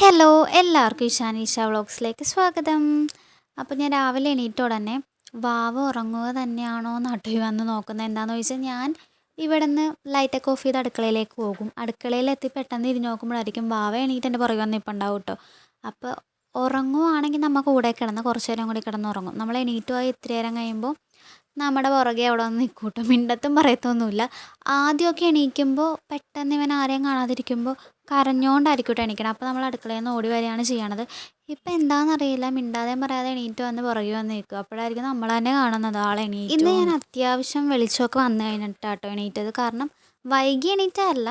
Hello എല്ലാവർക്കും ഇഷാനീഷ വ്ളോഗ്സിലേക്ക് സ്വാഗതം. അപ്പോൾ ഞാൻ രാവിലെ എണീറ്റ തന്നെ വാവ് ഉറങ്ങുക തന്നെയാണോ നാട്ടിൽ വന്ന് നോക്കുന്നത് എന്താണെന്ന് ചോദിച്ചാൽ ഞാൻ ഇവിടെ നിന്ന് ലൈറ്റൊക്കെ ഓഫ് ചെയ്ത് അടുക്കളയിലേക്ക് പോകും. അടുക്കളയിലെത്തി പെട്ടെന്ന് ഇരുന്ന് നോക്കുമ്പോഴായിരിക്കും വാവ എണീറ്റ് എന്റെ പുറകെ വന്ന് ഇപ്പം ഉണ്ടാവും കേട്ടോ. അപ്പോൾ ഉറങ്ങുവാണെങ്കിൽ നമ്മൾ കൂടെ കിടന്ന് കുറച്ച് നേരം കൂടി കിടന്ന് ഉറങ്ങും. നമ്മൾ എണീറ്റ് പോയി ഇത്തിരി നേരം കഴിയുമ്പോൾ നമ്മുടെ പുറകെ അവിടെ വന്ന് നിൽക്കൂട്ടോ മിണ്ടത്തും പറയത്തൊന്നുമില്ല. ആദ്യമൊക്കെ എണീക്കുമ്പോൾ പെട്ടെന്ന് ഇവൻ ആരെയും കാണാതിരിക്കുമ്പോൾ കരഞ്ഞുകൊണ്ടായിരിക്കും എണീക്കണം. അപ്പോൾ നമ്മൾ അടുക്കളയിൽ നിന്ന് ഓടി വരികയാണ് ചെയ്യണത്. ഇപ്പം എന്താണെന്നറിയില്ല മിണ്ടാതെ പറയാതെ എണീറ്റ് വന്ന് പുറകെ വന്ന് നിൽക്കും. അപ്പോഴായിരിക്കും നമ്മൾ തന്നെ കാണുന്നത് ആൾ എണീറ്റ് ഇന്ന് ഞാൻ അത്യാവശ്യം വെളിച്ചമൊക്കെ വന്നു കഴിഞ്ഞിട്ടാട്ടോ എണീറ്റത്. കാരണം വൈകി എണീറ്റല്ല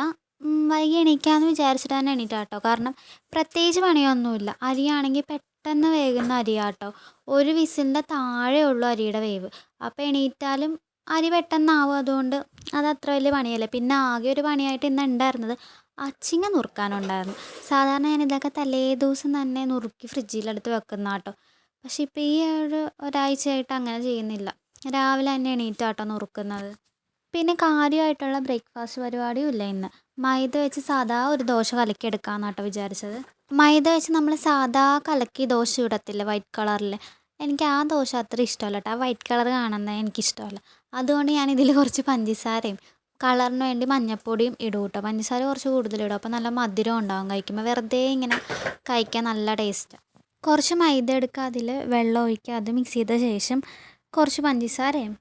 വൈകി എണീക്കാന്ന് വിചാരിച്ചിട്ട് തന്നെ എണീറ്റാട്ടോ. കാരണം പ്രത്യേകിച്ച് പണിയൊന്നുമില്ല. അരിയാണെങ്കിൽ പെട്ടെന്ന് വേകുന്ന അരിയാട്ടോ. ഒരു വിസിലിന്റെ താഴെ ഉള്ളു അരിയുടെ വേവ്. അപ്പോൾ എണീറ്റാലും അരി പെട്ടെന്നാവും. അതുകൊണ്ട് അത് അത്ര വലിയ പണിയല്ല. പിന്നെ ആകെ ഒരു പണിയായിട്ട് ഇന്ന് ഉണ്ടായിരുന്നത് അച്ചിങ്ങ നുറുക്കാനുണ്ടായിരുന്നു. സാധാരണ ഞാൻ ഇതൊക്കെ തലേ ദിവസം തന്നെ നുറുക്കി ഫ്രിഡ്ജിലെടുത്ത് വെക്കുന്ന കേട്ടോ. പക്ഷെ ഇപ്പോൾ ഈ ഒരു ഒരാഴ്ചയായിട്ട് അങ്ങനെ ചെയ്യുന്നില്ല. രാവിലെ തന്നെ എണീറ്റാട്ടോ നുറുക്കുന്നത്. പിന്നെ കാര്യമായിട്ടുള്ള ബ്രേക്ക്ഫാസ്റ്റ് പരിപാടിയും ഇല്ല ഇന്ന്. മൈദ വെച്ച് സാധാ ഒരു ദോശ കലക്കി എടുക്കാമെന്നാട്ടോ വിചാരിച്ചത്. മൈദ വെച്ച് നമ്മൾ സാധാ കലക്കി ദോശ ഇടത്തില്ല വൈറ്റ് കളറിൽ എനിക്ക് ആ ദോശ അത്ര ഇഷ്ടമല്ല കേട്ടോ. ആ വൈറ്റ് കളർ കാണുന്നത് എനിക്കിഷ്ടമല്ല. അതുകൊണ്ട് ഞാൻ ഇതിൽ കുറച്ച് പഞ്ചസാരയും കളറിന് വേണ്ടി മഞ്ഞപ്പൊടിയും ഇടും കേട്ടോ. പഞ്ചസാര കുറച്ച് കൂടുതൽ ഇടും. അപ്പോൾ നല്ല മധുരം ഉണ്ടാവും കഴിക്കുമ്പോൾ. വെറുതെ ഇങ്ങനെ കഴിക്കാൻ നല്ല ടേസ്റ്റാണ് കുറച്ച് മൈദ എടുക്കുക. അതിൽ വെള്ളം ഒഴിക്കുക. അത് മിക്സ് ചെയ്ത ശേഷം കുറച്ച് പഞ്ചസാരയും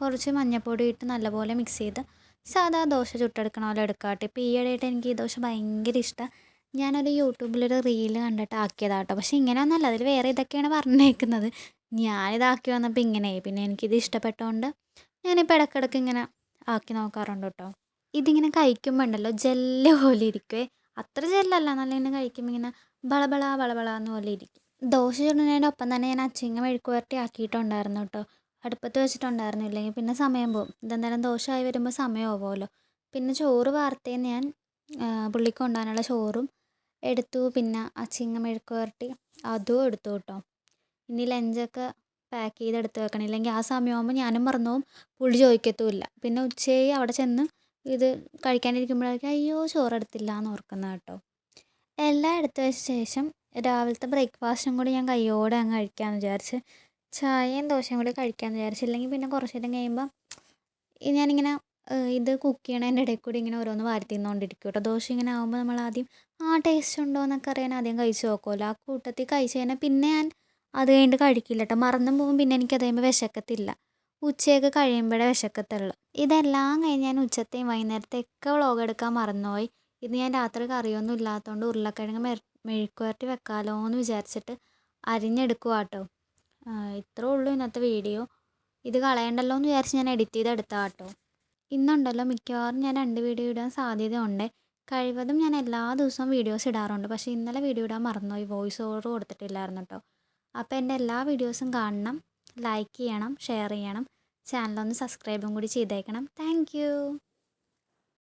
കുറച്ച് മഞ്ഞൾപ്പൊടി ഇട്ട് നല്ലപോലെ മിക്സ് ചെയ്ത് സാധാ ദോശ ചുട്ടെടുക്കണ പോലെ എടുക്കുക കേട്ടോ. ഇപ്പോൾ ഈയിടെയായിട്ട് എനിക്ക് ഈ ദോശ ഭയങ്കര ഇഷ്ടമാണ് ഞാനൊരു യൂട്യൂബിലൊരു റീൽ കണ്ടിട്ട് ആക്കിയതാണ് കേട്ടോ. പക്ഷേ ഇങ്ങനെയൊന്നല്ല അതിൽ വേറെ ഇതൊക്കെയാണ് പറഞ്ഞേക്കുന്നത്. ഞാനിതാക്കി വന്നപ്പോൾ ഇങ്ങനെയായി. പിന്നെ എനിക്കിത് ഇഷ്ടപ്പെട്ടതുകൊണ്ട് ഞാനിപ്പോൾ ഇടയ്ക്കിടയ്ക്ക് ഇങ്ങനെ ആക്കി നോക്കാറുണ്ട് കേട്ടോ. ഇതിങ്ങനെ കഴിക്കുമ്പോൾ ഉണ്ടല്ലോ ജെല്ല് പോലെ ഇരിക്കുവേ. അത്ര ജെല്ലല്ല നല്ല ഇങ്ങനെ കഴിക്കുമ്പോൾ ഇങ്ങനെ ബളബള ബളബള എന്ന് പോലെ ഇരിക്കും. ദോശ ചുടുന്നതിന്റെ ഒപ്പം തന്നെ ഞാൻ അച്ചിങ്ങ മെഴുക്കുവരട്ടി ആക്കിയിട്ടുണ്ടായിരുന്നു കേട്ടോ. അടുപ്പത്ത് വെച്ചിട്ടുണ്ടായിരുന്നു ഇല്ലെങ്കിൽ പിന്നെ സമയം പോകും. ഇതെന്തായാലും ദോശ ആയി വരുമ്പോൾ സമയമാവുമല്ലോ. പിന്നെ ചോറ് വാർത്തേന്ന് ഞാൻ പുള്ളിക്ക് കൊണ്ടുപോകാനുള്ള ചോറും എടുത്തു. പിന്നെ അച്ചിങ്ങ മെഴുക്കുവരട്ടി അതും എടുത്തു കേട്ടോ. ഇനി ലഞ്ചൊക്കെ പാക്ക് ചെയ്ത് എടുത്ത് വെക്കണം. ഇല്ലെങ്കിൽ ആ സമയമാകുമ്പോൾ ഞാനും മറന്നു പോകും. പുള്ളി ചോദിക്കത്തുമില്ല. പിന്നെ ഉച്ചയായി അവിടെ ചെന്ന് ഇത് കഴിക്കാനിരിക്കുമ്പോഴായിരിക്കും അയ്യോ ചോറെടുത്തില്ല എന്ന് ഓർക്കുന്നത് കേട്ടോ. എല്ലാം എടുത്ത വെച്ച ശേഷം രാവിലത്തെ ബ്രേക്ക്ഫാസ്റ്റും കൂടി ഞാൻ കയ്യോടെ അങ്ങ് കഴിക്കാമെന്ന് വിചാരിച്ച് ചായയും ദോശയും കൂടി കഴിക്കാമെന്ന് വിചാരിച്ചു. ഇല്ലെങ്കിൽ പിന്നെ കുറച്ച് നേരം കഴിയുമ്പോൾ ഞാനിങ്ങനെ ഇത് കുക്ക് ചെയ്യണതിന്റെ ഇടയിൽ കൂടി ഇങ്ങനെ ഓരോന്ന് വാരി തിന്നുകൊണ്ടിരിക്കും കേട്ടോ. ദോശ ഇങ്ങനെ ആകുമ്പോൾ നമ്മൾ ആദ്യം ആ ടേസ്റ്റ് ഉണ്ടോ? എന്നൊക്കെ അറിയാൻ ആദ്യം കഴിച്ച് നോക്കുമല്ലോ ആ കൂട്ടത്തിൽ കഴിച്ച് കഴിഞ്ഞാൽ പിന്നെ ഞാൻ അത് കഴിഞ്ഞിട്ട് കഴിക്കില്ല കേട്ടോ മറന്നും പോകും പിന്നെ എനിക്ക് അത് കഴിയുമ്പോൾ വിശക്കത്തില്ല. ഉച്ചയൊക്കെ കഴിയുമ്പോഴേ വിശക്കത്തുള്ളൂ. ഇതെല്ലാം കഴിഞ്ഞ് ഞാൻ ഉച്ചത്തെയും വൈകുന്നേരത്തെയൊക്കെ വ്ളോഗ് എടുക്കാൻ മറന്നുപോയി. ഇത് ഞാൻ രാത്രി കറിയൊന്നും ഇല്ലാത്തതുകൊണ്ട് ഉരുളക്കിഴങ്ങ് മെഴു മെഴുക്കുവരട്ടി വെക്കാമല്ലോ എന്ന് വിചാരിച്ചിട്ട് അരിഞ്ഞെടുക്കുക കേട്ടോ ഇത്രേ ഉള്ളൂ ഇന്നത്തെ വീഡിയോ. ഇത് കളയണ്ടല്ലോ എന്ന് വിചാരിച്ച് ഞാൻ എഡിറ്റ് ചെയ്ത് എടുത്താ കേട്ടോ ഇന്നുണ്ടല്ലോ മിക്കവാറും ഞാൻ രണ്ട് വീഡിയോ ഇടാൻ സാധ്യതയുണ്ട്. കഴിവതും ഞാൻ എല്ലാ ദിവസവും വീഡിയോസ് ഇടാറുണ്ട്. പക്ഷേ ഇന്നലെ വീഡിയോ ഇടാൻ മറന്നുപോയി. വോയിസ് ഓവർ കൊടുത്തിട്ടില്ലായിരുന്നു കേട്ടോ അപ്പോൾ എന്റെ എല്ലാ വീഡിയോസും കാണണം ലൈക്ക് ചെയ്യണം ഷെയർ ചെയ്യണം. ചാനലൊന്ന് സബ്സ്ക്രൈബും കൂടി ചെയ്തേക്കണം. താങ്ക്